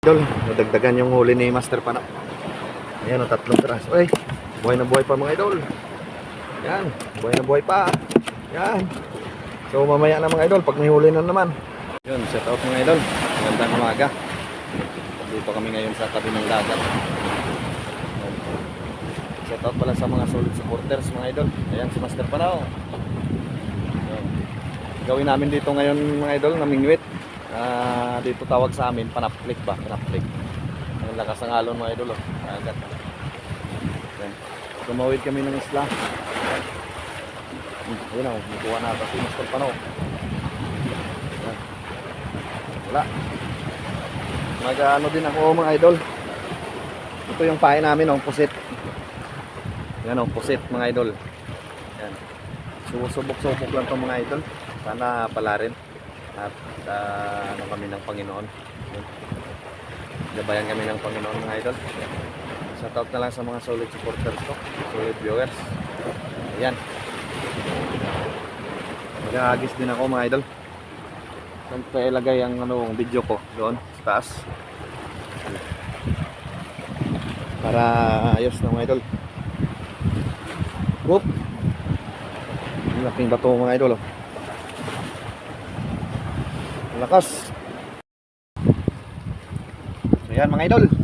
Idol, nadagdagan yung huli ni Master Panak. Ayan, tatlong piraso. Uy, buhay na buhay pa mga idol. Yan, buhay na buhay pa. Yan. So mamaya na mga idol, pag may huli na naman. Yun, set out mga idol. Magandang umaga. Dito kami ngayon sa tabi ng dagat. Set out pala sa mga solid supporters mga idol. Ayan si Master Panao. Gawin namin dito ngayon mga idol, namingwit. Ah, dito tawag sa amin, panaplik ba? Panaplik. Ang lakas ng alon mga idol. Oh. Agad. Yan. Tumawid kami ng isla. Hmm, Yun o, nakuha na ata si Mr. Pano. Yan. Wala. Mag-ano din ako mga idol. Ito yung pahay namin, oh, pusit. Yan o, pusit mga idol. Yan. Susubok-subok lang to mga idol. Sana pala rin. At ah, ano kami ng Panginoon. Gabayan kami ng Panginoon mga idol. Shoutout na lang sa mga solid supporters ko, solid viewers. Ayan. Mag-aagis din ako mga idol. Siyempre ilagay ang ano, video ko doon sa taas. Para ayos na mga idol. Whoop! Laking bato mga idol. Oh. Lakas. So yan mga idol.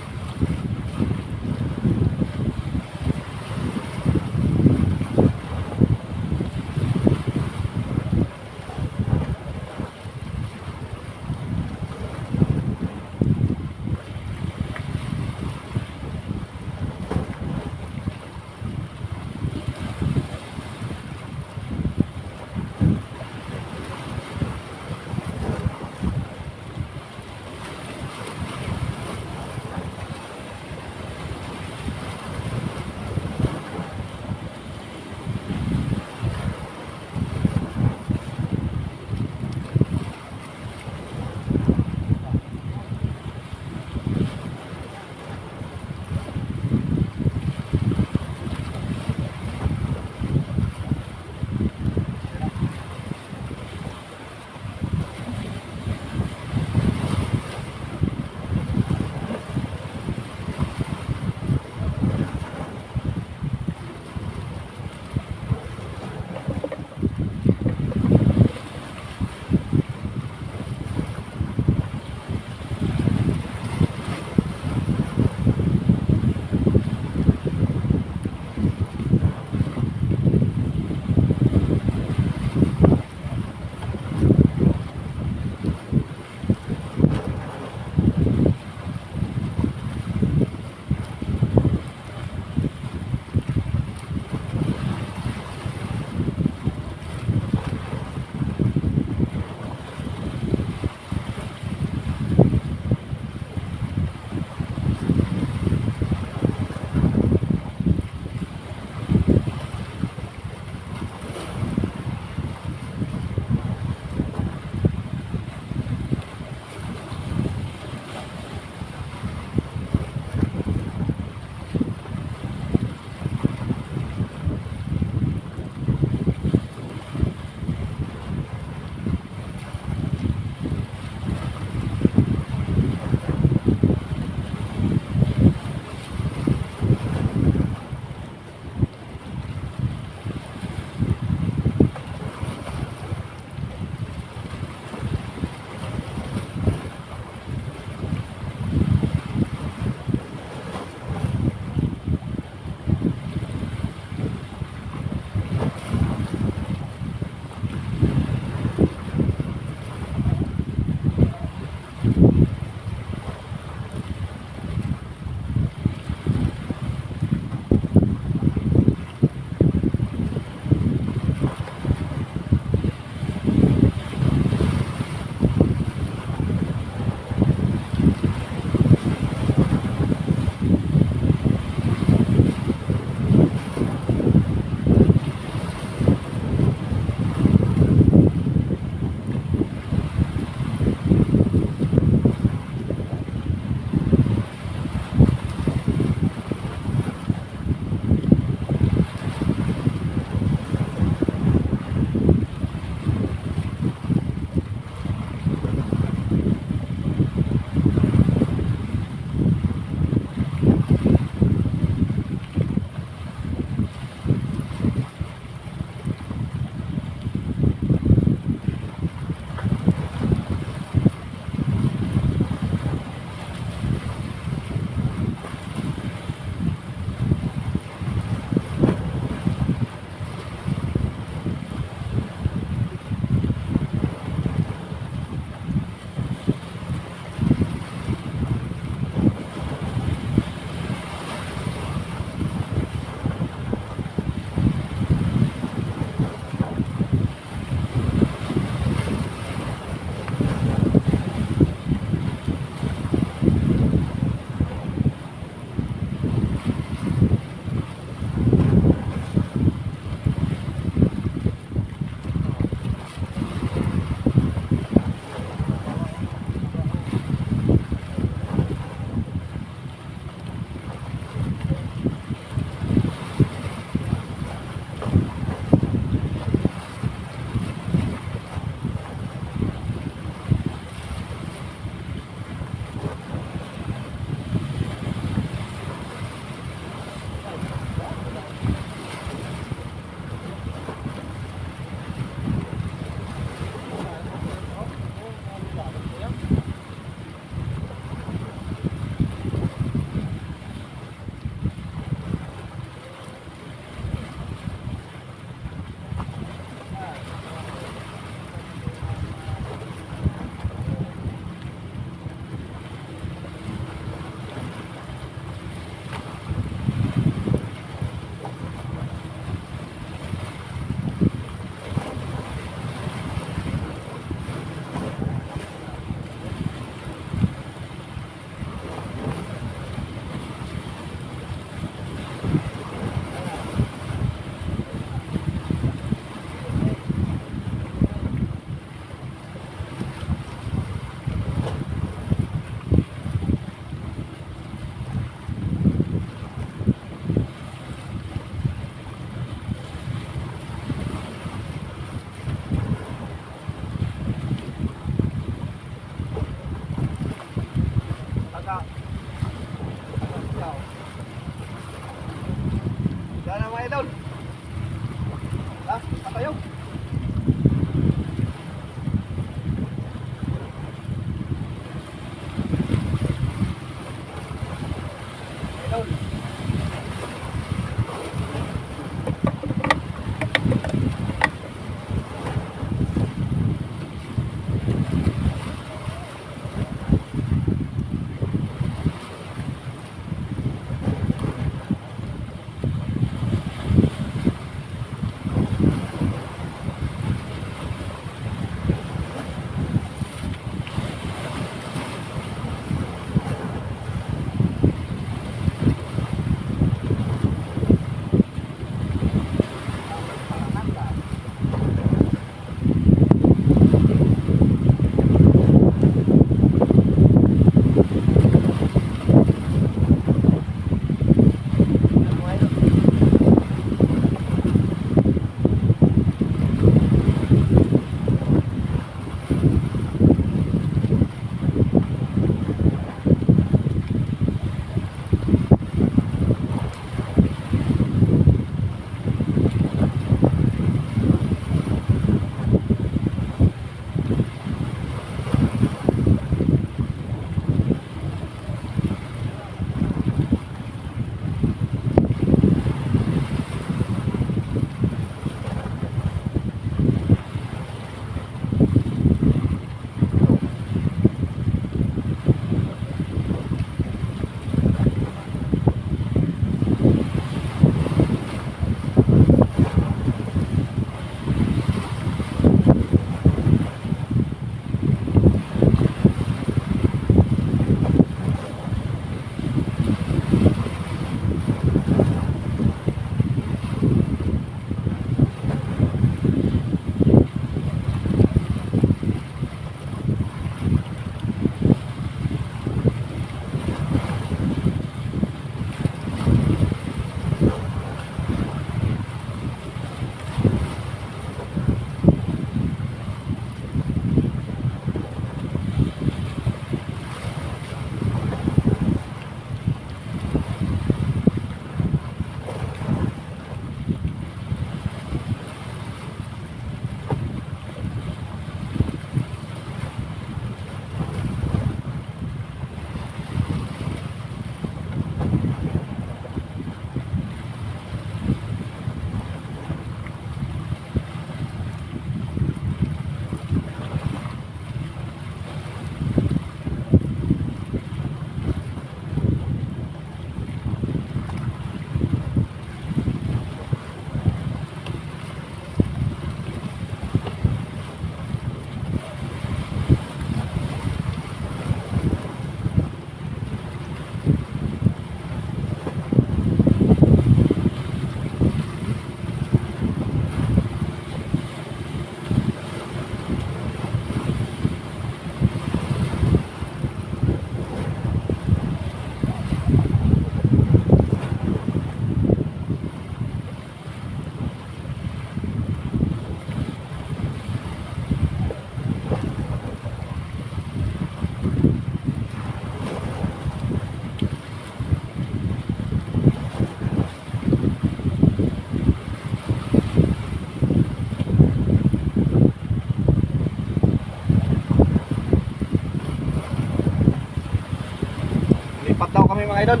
Mga idol.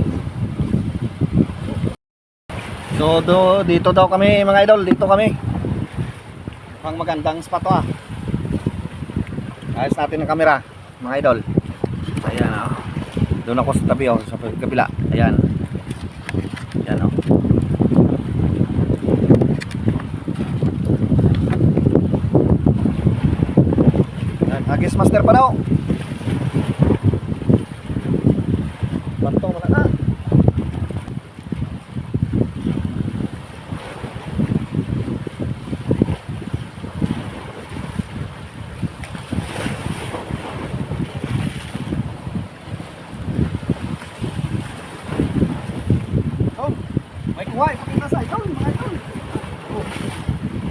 So do, dito daw kami mga idol, dito kami. Pang magandang spot to ah. Ayos natin ang camera, mga idol. Ayan oh. Doon ako sa tabi oh, sa kabila. Ayan. Ayan oh. Agis Master pa daw. Bantong wala na. kuha, ipakita sa idol, mga idol. Oh.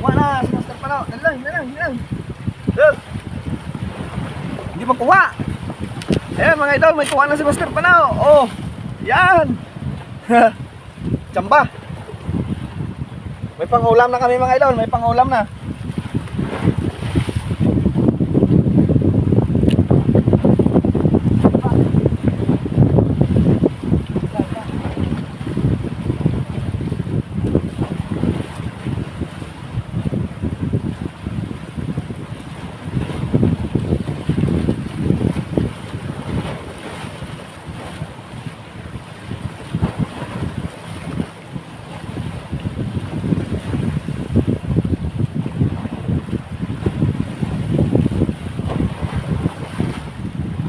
Kuha na, si Master Panao. Dali lang, dali lang, dali lang. Dali. Hindi makuha. Idol, may kuha na si Master Panao. Oh, yan. Tsamba. May pangulam na kami mga idol, may pangulam na.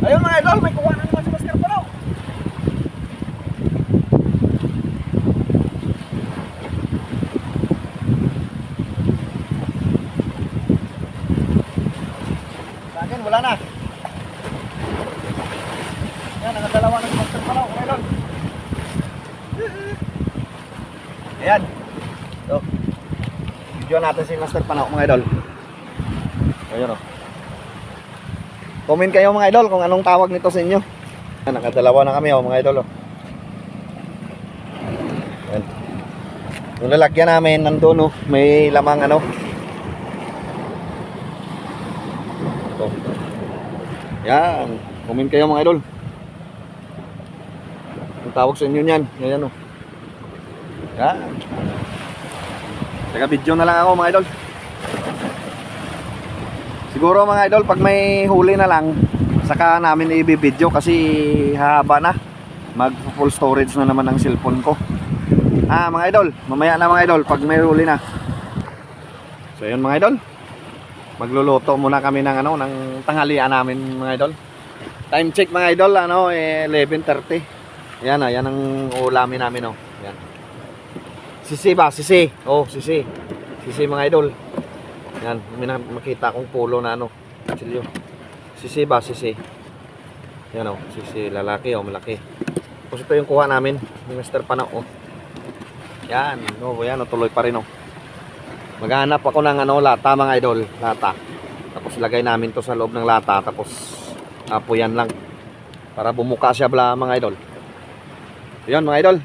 Ayun mga idol, may kuha na naman si Master Panao. Sa akin, wala na. Yan, nakadalawa na si Master Panao, mga idol. Ayan. So, video natin si Master Panao, mga idol. Ayun o. Comment kayo mga idol kung anong tawag nito sa inyo. Yan, nakadalawa na kami oh, mga idol. Oh. Yan. Yung lalagyan namin nandun oh, may lamang ano. Ito. Yan. Comment kayo mga idol. Ang tawag sa inyo niyan. Yan oh. Yan. Taga video na lang ako mga idol. Siguro mga idol, pag may huli na lang, saka namin i-video kasi haba na. Mag full storage na naman ang cellphone ko. Ah, mga idol, mamaya na mga idol pag may huli na. So yun mga idol. Magluluto muna kami ng ano, ng tanghalian namin mga idol. Time check mga idol, ano, eh, 11:30. Yan ah, yan ang ulamin namin oh. Yan. Sisi ba? Sisi. Oh, sisi. Sisi mga idol. Yan, may na- makita akong polo na ano. Silyo. Sisi ba? Sisi. Yan o, sisi. Lalaki o, malaki. Tapos ito yung kuha namin ni Mr. Pana o. Yan, no, yan o, tuloy pa rin o. Maghanap ako ng ano, lata mga idol. Lata. Tapos lagay namin to sa loob ng lata. Tapos apoyan lang. Para bumuka siya bla mga idol. Yan mga idol.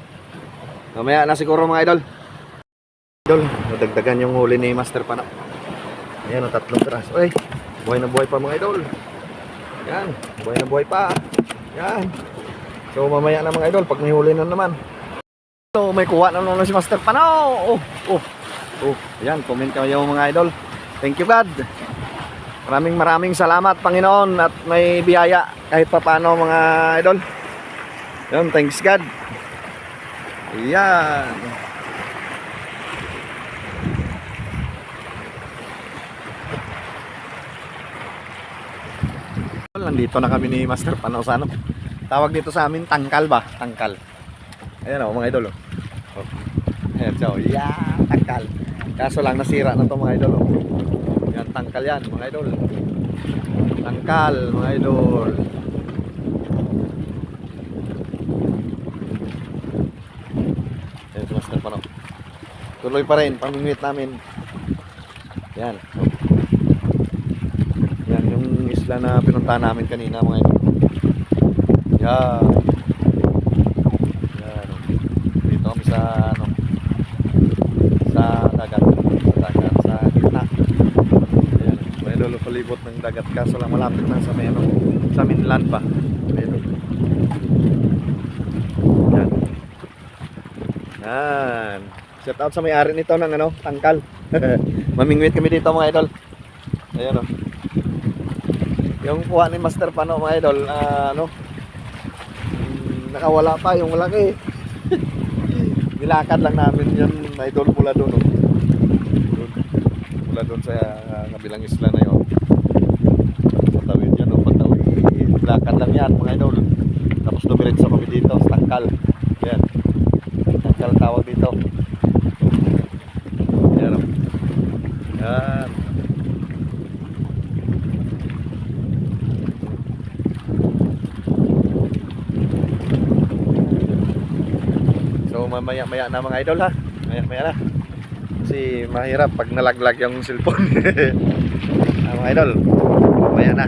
Mamaya na siguro mga idol. Idol, nadagdagan yung huli ni Master Pana. Ayan, ang tatlong piraso. Ay, buhay na buhay pa mga idol. Yan, buhay na buhay pa. Yan. So, mamaya na mga idol, pag may huli na naman. So, may kuha na naman si Master Pano. Oh, oh, oh. Yan, comment kayo mga idol. Thank you God. Maraming maraming salamat Panginoon at may biyaya kahit pa paano mga idol. Yan, thanks God. Yan. Nandito na kami ni Master Panaw sa ano. Tawag dito sa amin tangkal ba? Tangkal. Ayan o mga idol o. Oh. Ayan siya o. Yeah, tangkal. Kaso lang nasira na to mga idol o. Yan, tangkal yan mga idol. Tangkal mga idol. Master Panaw. Tuloy pa rin, pamimit namin. Yan. Yan yung isla na pinuntahan namin kanina mga idol. Yan. Yan. Dito kami sa ano sa dagat. Sa dagat sa gitna. Yan. May idol palibot ng dagat kaso lang malapit lang sa may ano sa mainland pa. Ayun. Yan. Yan. Shout out sa may-ari nito ng ano, tangkal. Mamingwit kami dito mga idol. Ayan o. Yung kuha ni Master Pano mga idol, ah, ano, mm, nakawala pa yung malaki. Nilakad lang namin yun, idol mula doon. Oh. Mula doon sa ah, kabilang isla na yun. Patawid yan, oh, patawid. Nilakad lang yan mga idol. Tapos dumiretso kami dito sa Tangkal. Tangkal tawag dito. Yan. Yan. So mamaya maya na mga idol ha. Maya maya na. Kasi mahirap pag nalaglag yung cellphone. ah, mga idol, mamaya na.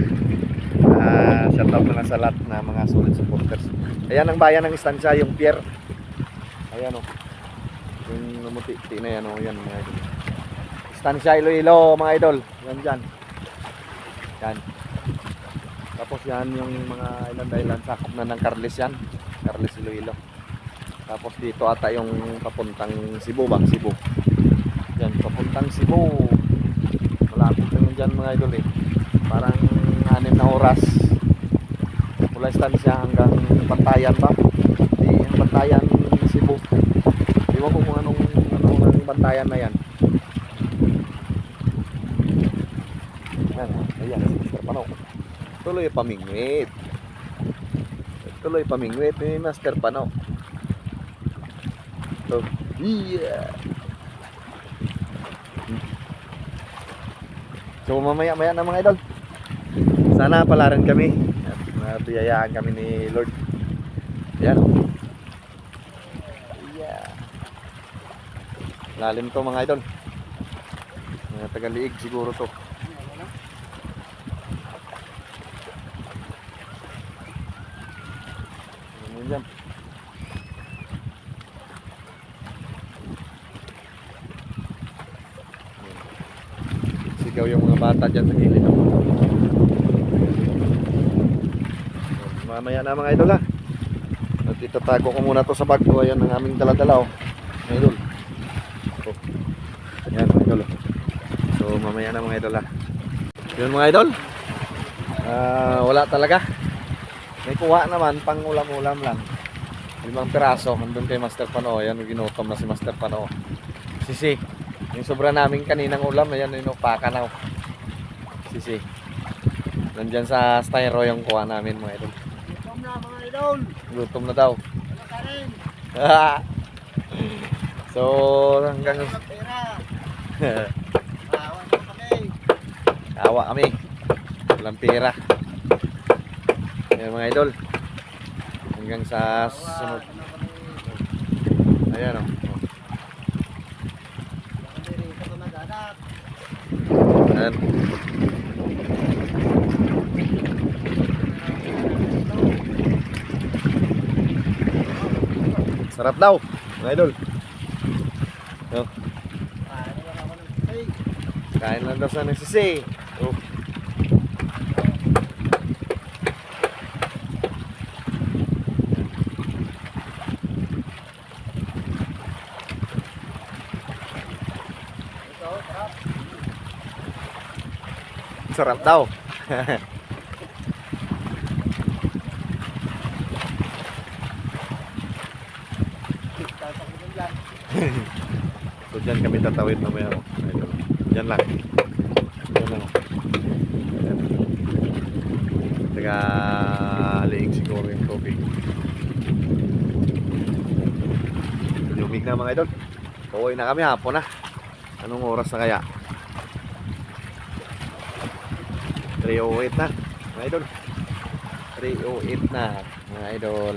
Ah, shout out na sa lahat na mga solid supporters. Ayan ang bayan ng istansya, yung pier. Ayan o. Yung namuti-ti na yan o. Yan mga idol. Istansya Iloilo mga idol. Yan dyan. Yan. Tapos yan yung mga ilan sakop na ng Carles yan. Carles Iloilo. Tapos dito ata yung papuntang Cebu ba? Cebu. Yan, papuntang Cebu. Malapit lang dyan mga idol eh. Parang anim na oras. Mula istansya hanggang Bantayan ba? Di, Bantayan Cebu. Iwan ko kung anong, anong, anong Bantayan na yan. Yan, ayan, Mr. Panaw. Tuloy pamingwit. Tuloy pamingwit ni Master Panaw. So, yeah. So mamaya maya na mga idol. Sana palaran kami. At Nabiyayaan kami ni Lord. Yan. Yeah. Lalim to mga idol. Mga tagaliig siguro to. Ano? Sigaw yung mga bata dyan sa gilid. Mamaya na mga idol ha. At itatago ko muna to sa bag ko. Ayan ang aming daladala oh. Mga idol. Oh. Ayan mga idol. oh. So mamaya na mga idol ha. Yun mga idol. Ah, wala talaga. May kuha naman pang ulam-ulam lang. Limang piraso. Nandun kay Master Pano. Ayan ginutom na si Master Pano. Sisi. Yung sobra namin kaninang ulam, ayan inupakan na. Sisi. Nandyan sa styro yung kuha namin mga idol. Gutom na mga idol. Gutom na daw. So, hanggang Walang pera. Bawan mo kami. Awa kami. Walang pera. Ayan mga idol. Hanggang sa sunod. Ayan o. Nag-anak. Ayan. Sarap daw, mga idol. Oh, steak? kain lang daw sa nagsisi. Oh. Ito, sarap. Sarap daw. So dyan kami tatawid mamaya. Oh. Idol. Dyan lang. Dyan lang. Taga liig siguro yung tubig. Lumig na mga idol. Pauwi na kami hapon na. Anong oras na kaya? 3.08 na mga idol. 3.08 na mga idol.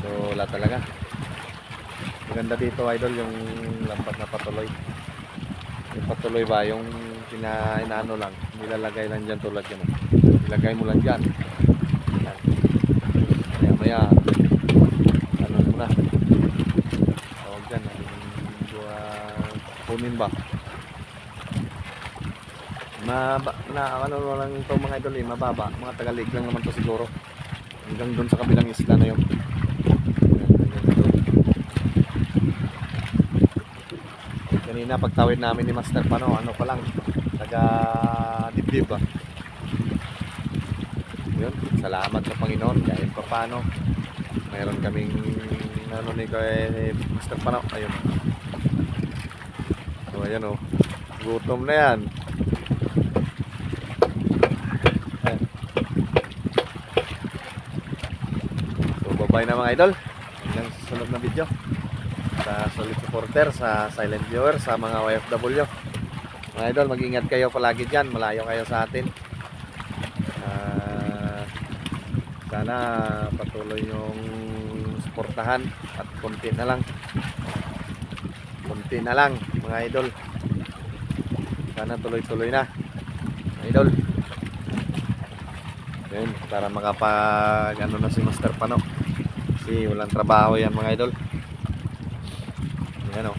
So wala talaga. Maganda dito idol yung lambat na patuloy. Yung patuloy ba yung pina inaano lang, nilalagay lang diyan tulad oh. Ilagay mo lang diyan. Yan. Maya maya ano mo na. Tawag dyan, ano uh, kunin ba? Maba, na ano lang to mga idol eh, mababa. Mga tagalig lang naman to siguro. Hanggang doon sa kabilang isla na yun. Kanina pagtawid namin ni Master Pano, ano pa lang, taga dibdib ba. Yun, salamat sa Panginoon kahit pa paano. Mayroon kaming ano ni kay Master Pano, ayun. So ayan oh. Gutom na yan. Ayan. So bye na mga idol. Hanggang sa susunod na video sa solid supporter, sa silent viewer, sa mga OFW. Mga idol, mag-ingat kayo palagi dyan. Malayo kayo sa atin. Ah, sana patuloy yung suportahan at konti na lang. Konti na lang mga idol. Sana tuloy-tuloy na. Mga idol. Yun, para makapag ano na si Master Pano. Kasi walang trabaho yan mga idol. Yan o.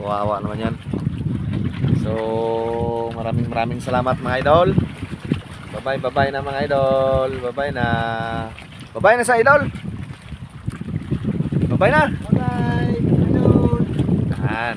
Kawawa naman yan. So, maraming maraming salamat mga idol. Bye-bye, bye-bye na mga idol. Bye-bye na. Bye-bye na sa idol. Bye-bye na. Bye-bye! Idol! Yan.